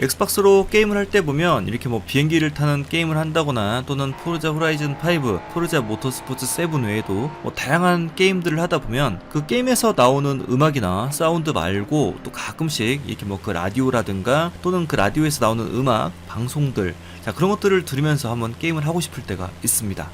엑스박스로 게임을 할 때 보면 이렇게 뭐 비행기를 타는 게임을 한다거나 또는 포르자 호라이즌 5, 포르자 모터스포츠 7 외에도 뭐 다양한 게임들을 하다 보면 그 게임에서 나오는 음악이나 사운드 말고 또 가끔씩 이렇게 뭐 그 라디오라든가 또는 그 라디오에서 나오는 음악, 방송들 자 그런 것들을 들으면서 한번 게임을 하고 싶을 때가 있습니다.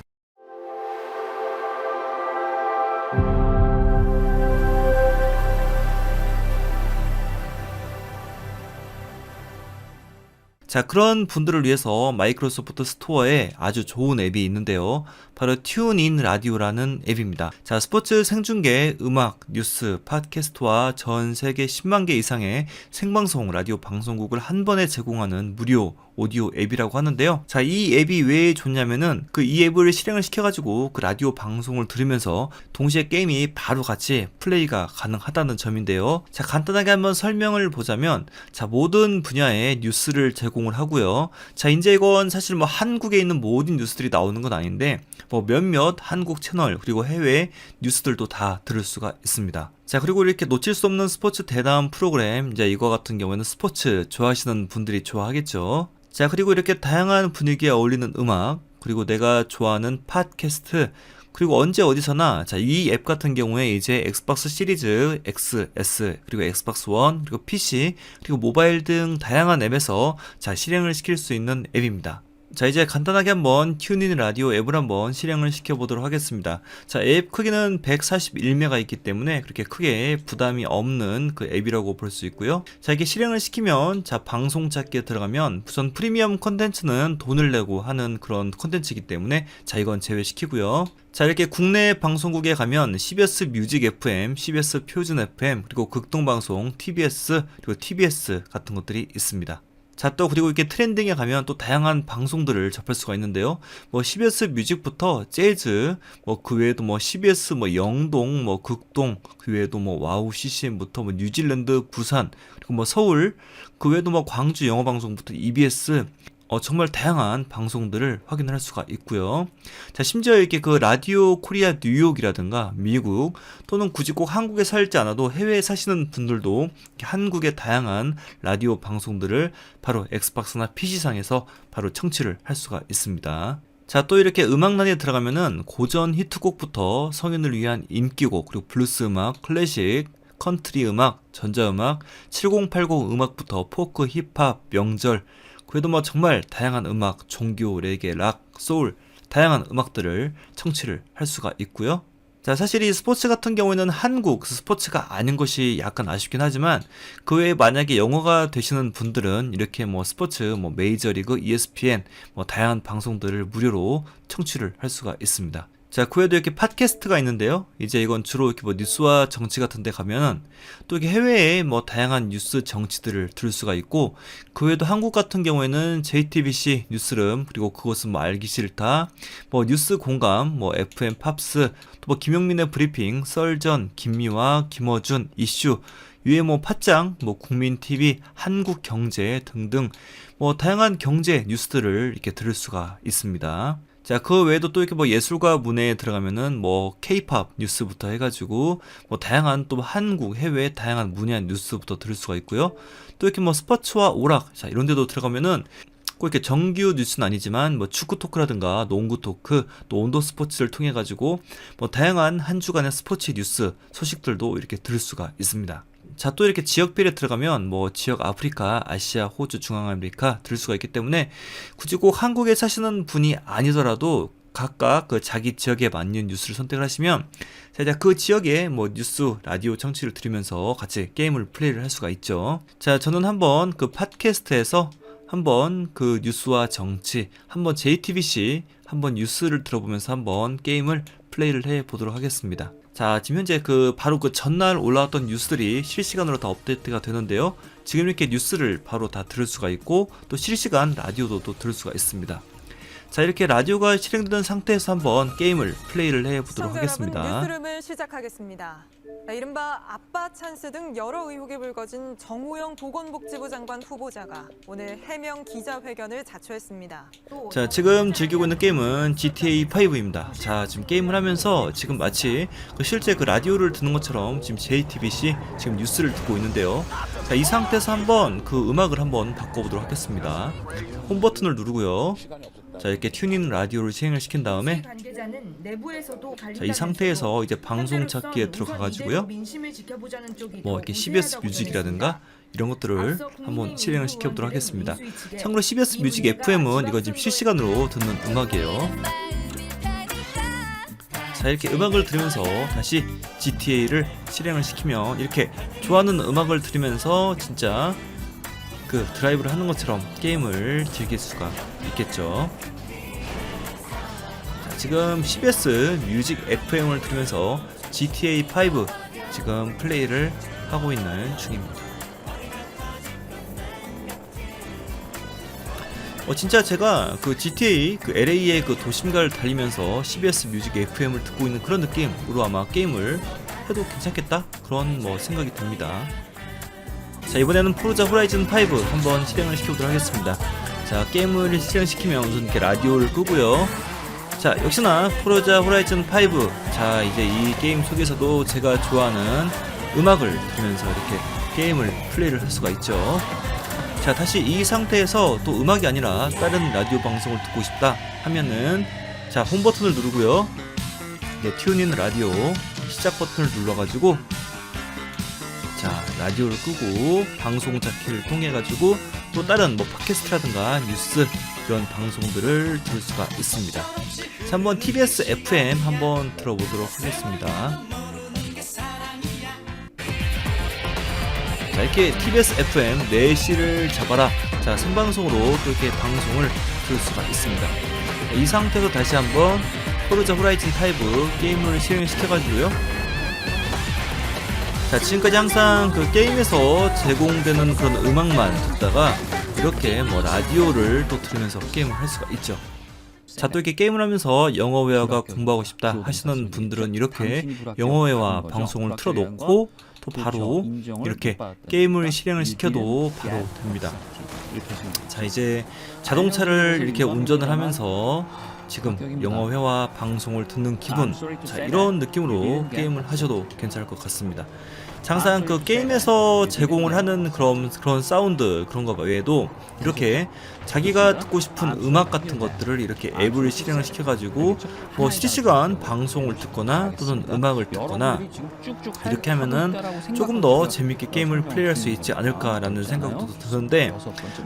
자, 그런 분들을 위해서 마이크로소프트 스토어에 아주 좋은 앱이 있는데요. 바로 튜닝 라디오라는 앱입니다. 자, 스포츠 생중계, 음악, 뉴스, 팟캐스트와 전 세계 10만 개 이상의 생방송 라디오 방송국을 한 번에 제공하는 무료 오디오 앱이라고 하는데요. 자, 이 앱이 왜 좋냐면은 그 이 앱을 실행을 시켜가지고 그 라디오 방송을 들으면서 동시에 게임이 바로 같이 플레이가 가능하다는 점인데요. 자, 간단하게 한번 설명을 보자면 자, 모든 분야의 뉴스를 제공을 하고요. 자, 이제 이건 사실 뭐 한국에 있는 모든 뉴스들이 나오는 건 아닌데 뭐 몇몇 한국 채널 그리고 해외 뉴스들도 다 들을 수가 있습니다. 자, 그리고 이렇게 놓칠 수 없는 스포츠 대담 프로그램, 이제 이거 같은 경우에는 스포츠 좋아하시는 분들이 좋아하겠죠. 자, 그리고 이렇게 다양한 분위기에 어울리는 음악, 그리고 내가 좋아하는 팟캐스트, 그리고 언제 어디서나 자, 이 앱 같은 경우에 이제 엑스박스 시리즈 X, S, 그리고 엑스박스 원, 그리고 PC, 그리고 모바일 등 다양한 앱에서 자, 실행을 시킬 수 있는 앱입니다. 자 이제 간단하게 한번 튜닝 라디오 앱을 한번 실행을 시켜 보도록 하겠습니다. 자 앱 크기는 141메가 있기 때문에 그렇게 크게 부담이 없는 그 앱이라고 볼 수 있고요. 자 이게 실행을 시키면 자 방송 찾기에 들어가면 우선 프리미엄 컨텐츠는 돈을 내고 하는 그런 컨텐츠이기 때문에 자 이건 제외시키고요. 자 이렇게 국내 방송국에 가면 CBS 뮤직 FM, CBS 표준 FM 그리고 극동방송, TBS 그리고 TBS 같은 것들이 있습니다 자, 또 그리고 이렇게 트렌딩에 가면 또 다양한 방송들을 접할 수가 있는데요. 뭐 CBS 뮤직부터 재즈, 뭐 그 외에도 뭐 CBS 뭐 영동, 뭐 극동, 그 외에도 뭐 와우 CCM부터 뭐 뉴질랜드 부산, 그리고 뭐 서울, 그 외에도 뭐 광주 영어 방송부터 EBS 어, 정말 다양한 방송들을 확인을 할 수가 있고요. 자, 심지어 이렇게 그 라디오 코리아 뉴욕이라든가 미국 또는 굳이 꼭 한국에 살지 않아도 해외에 사시는 분들도 한국의 다양한 라디오 방송들을 바로 엑스박스나 PC상에서 바로 청취를 할 수가 있습니다. 자, 또 이렇게 음악란에 들어가면은 고전 히트곡부터 성인을 위한 인기곡, 그리고 블루스 음악, 클래식, 컨트리 음악, 전자음악, 7080 음악부터 포크, 힙합, 명절, 그래도 뭐 정말 다양한 음악, 종교, 레게, 락, 소울, 다양한 음악들을 청취를 할 수가 있고요. 자, 사실 이 스포츠 같은 경우에는 한국 스포츠가 아닌 것이 약간 아쉽긴 하지만 그 외에 만약에 영어가 되시는 분들은 이렇게 뭐 스포츠, 뭐 메이저리그, ESPN, 뭐 다양한 방송들을 무료로 청취를 할 수가 있습니다. 자, 그 외에도 이렇게 팟캐스트가 있는데요. 이제 이건 주로 이렇게 뭐 뉴스와 정치 같은 데 가면은 또 이렇게 해외에 뭐 다양한 뉴스 정치들을 들을 수가 있고 그 외에도 한국 같은 경우에는 JTBC 뉴스룸 그리고 그것은 뭐 알기 싫다 뭐 뉴스 공감 뭐 FM 팝스 또 뭐 김용민의 브리핑 썰전 김미화 김어준 이슈 뭐 팟짱, 뭐 국민 TV, 한국 경제 등등 뭐 다양한 경제 뉴스들을 이렇게 들을 수가 있습니다. 자, 그 외에도 또 이렇게 뭐 예술과 문화에 들어가면은 뭐 케이팝 뉴스부터 해가지고 뭐 다양한 또 한국, 해외 다양한 문화 뉴스부터 들을 수가 있고요. 또 이렇게 뭐 스포츠와 오락, 자, 이런 데도 들어가면은 꼭 이렇게 정규 뉴스는 아니지만 뭐 축구 토크라든가 농구 토크 또 온도 스포츠를 통해 가지고 뭐 다양한 한 주간의 스포츠 뉴스 소식들도 이렇게 들을 수가 있습니다. 자, 또 이렇게 지역별에 들어가면 뭐 지역 아프리카, 아시아, 호주, 중앙아메리카 들을 수가 있기 때문에 굳이 꼭 한국에 사시는 분이 아니더라도 각각 그 자기 지역에 맞는 뉴스를 선택을 하시면 자, 이제 그 지역의 뭐 뉴스, 라디오 청취를 들으면서 같이 게임을 플레이를 할 수가 있죠. 자, 저는 한번 그 팟캐스트에서 한번 그 뉴스와 정치, 한번 JTBC, 한번 뉴스를 들어보면서 한번 게임을 플레이를 해 보도록 하겠습니다. 자, 지금 현재 그 바로 그 전날 올라왔던 뉴스들이 실시간으로 다 업데이트가 되는데요. 지금 이렇게 뉴스를 바로 다 들을 수가 있고 또 실시간 라디오도 또 들을 수가 있습니다. 자 이렇게 라디오가 실행되는 상태에서 한번 게임을 플레이를 해보도록 하겠습니다. 뉴스룸을 시작하겠습니다. 자, 이른바 아빠 찬스 등 여러 의혹이 불거진 정호영 보건복지부 장관 후보자가 오늘 해명 기자회견을 자초했습니다. 자 지금 즐기고 있는 게임은 GTA 5입니다. 자 지금 게임을 하면서 지금 마치 그 실제 그 라디오를 듣는 것처럼 지금 JTBC 지금 뉴스를 듣고 있는데요. 자 이 상태에서 한번 그 음악을 한번 바꿔보도록 하겠습니다. 홈 버튼을 누르고요. 자 이렇게 튜닝 라디오를 실행을 시킨 다음에 자 이 상태에서 이제 방송 찾기에 들어가 가지고요. 뭐 이렇게 CBS 뮤직이라든가 이런 것들을 한번 실행을 시켜보도록 하겠습니다. 참고로 CBS 뮤직 FM은 이거 지금 실시간으로 듣는 음악이에요. 자 이렇게 음악을 들으면서 다시 GTA를 실행을 시키면 이렇게 좋아하는 음악을 들으면서 진짜 그 드라이브를 하는 것처럼 게임을 즐길 수가 있겠죠. 자, 지금 CBS 뮤직 FM을 들으면서 GTA 5 지금 플레이를 하고 있는 중입니다. 어 진짜 제가 그 GTA 그 LA의 그 도심가를 달리면서 CBS 뮤직 FM을 듣고 있는 그런 느낌으로 아마 게임을 해도 괜찮겠다 그런 뭐 생각이 듭니다. 자 이번에는 포르자 호라이즌 5 한번 실행을 시켜보도록 하겠습니다. 자 게임을 실행시키면 우선 이렇게 라디오를 끄고요. 자 역시나 포르자 호라이즌 5자 이제 이 게임 속에서도 제가 좋아하는 음악을 들으면서 이렇게 게임을 플레이를 할 수가 있죠. 자 다시 이 상태에서 또 음악이 아니라 다른 라디오 방송을 듣고 싶다 하면은 자 홈 버튼을 누르고요 네 튜닝 라디오 시작 버튼을 눌러가지고 자 라디오를 끄고 방송 찾기를 통해 가지고 또 다른 뭐 팟캐스트라든가 뉴스 이런 방송들을 들을 수가 있습니다. 자 한번 TBS FM 한번 들어보도록 하겠습니다. 자 이렇게 TBS FM 4시를 잡아라. 자 생방송으로 또 이렇게 방송을 들을 수가 있습니다. 이 상태에서 다시 한번 포르자 호라이즌 5 게임을 실행시켜가지고요 자 지금까지 항상 그 게임에서 제공되는 그런 음악만 듣다가 이렇게 뭐 라디오를 또 들으면서 게임을 할 수가 있죠. 자 또 이렇게 게임을 하면서 영어 회화가 공부하고 싶다 하시는 분들은 이렇게 영어 회화 방송을 틀어놓고 또 바로 이렇게 게임을 실행을 시켜도 바로 됩니다. 자 이제 자동차를 이렇게 운전을 하면서 지금 영어 회화 방송을 듣는 기분. 자 이런 느낌으로 게임을 하셔도 괜찮을 것 같습니다. 항상 그 게임에서 제공을 하는 그런 그런 사운드 그런 거 외에도 이렇게 자기가 듣고 싶은 음악 같은 것들을 이렇게 앱을 실행을 시켜가지고 뭐 실시간 방송을 듣거나 또는 음악을 듣거나 이렇게 하면은 조금 더 재밌게 게임을 플레이할 수 있지 않을까라는 생각도 드는데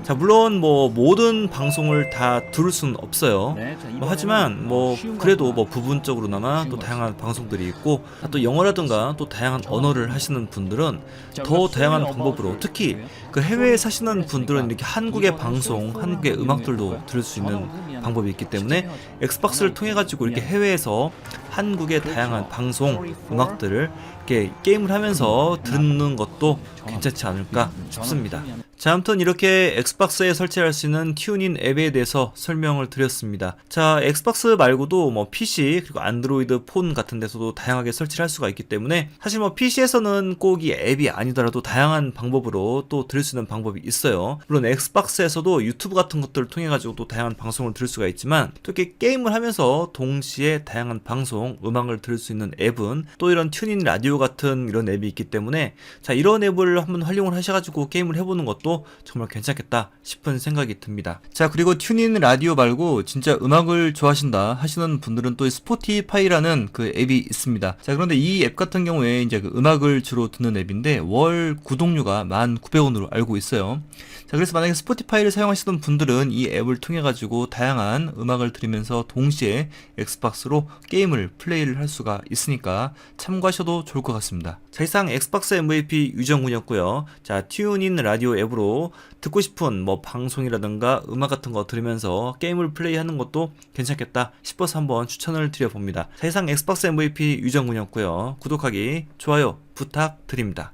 자 물론 뭐 모든 방송을 다 들을 수는 없어요. 뭐 하지만 뭐 그래도 뭐 부분적으로나마 또 다양한 방송들이 있고 또 영어라든가 또 다양한 언어를 하시는 분들은 더 다양한 방법으로 특히 그 해외에 사시는 분들은 이렇게 한국의 방송, 한국의 음악들도 들을 수 있는 방법이 있기 때문에 엑스박스를 통해 가지고 이렇게 해외에서 한국의 다양한 방송, 음악들을 이렇게 게임을 하면서 듣는 것도 괜찮지 않을까 싶습니다. 자, 아무튼 이렇게 엑스박스에 설치할 수 있는 튜닝 앱에 대해서 설명을 드렸습니다. 자, 엑스박스 말고도 뭐 PC 그리고 안드로이드 폰 같은 데서도 다양하게 설치를 할 수가 있기 때문에 사실 뭐 PC에서는 꼭 이 앱이 아니더라도 다양한 방법으로 또 들을 수 있는 방법이 있어요. 물론 엑스박스에서도 유튜브 같은 것들을 통해 가지고 또 다양한 방송을 들을 수가 있지만 또 이렇게 게임을 하면서 동시에 다양한 방송, 음악을 들을 수 있는 앱은 또 이런 튜닝 라디오 같은 이런 앱이 있기 때문에 자, 이런 앱을 한번 활용을 하셔가지고 게임을 해보는 것도 정말 괜찮겠다 싶은 생각이 듭니다. 자, 그리고 튜닝 라디오 말고 진짜 음악을 좋아하신다 하시는 분들은 또 스포티파이라는 그 앱이 있습니다. 자, 그런데 이 앱 같은 경우에 이제 그 음악을 주로 듣는 앱인데 월 구독료가 1,900원으로 알고 있어요. 자, 그래서 만약에 스포티파이를 사용하시는 분들은 이 앱을 통해 가지고 다양한 음악을 들으면서 동시에 엑스박스로 게임을 플레이를 할 수가 있으니까 참고하셔도 좋을 것 같습니다. 자, 이상 엑스박스 MVP 유정군이었고요. 자, 튜닝 라디오 앱으로 듣고 싶은 뭐 방송이라든가 음악 같은 거 들으면서 게임을 플레이하는 것도 괜찮겠다 싶어서 한번 추천을 드려봅니다. 자, 이상 엑스박스 MVP 유정군이었고요. 구독하기, 좋아요 부탁드립니다.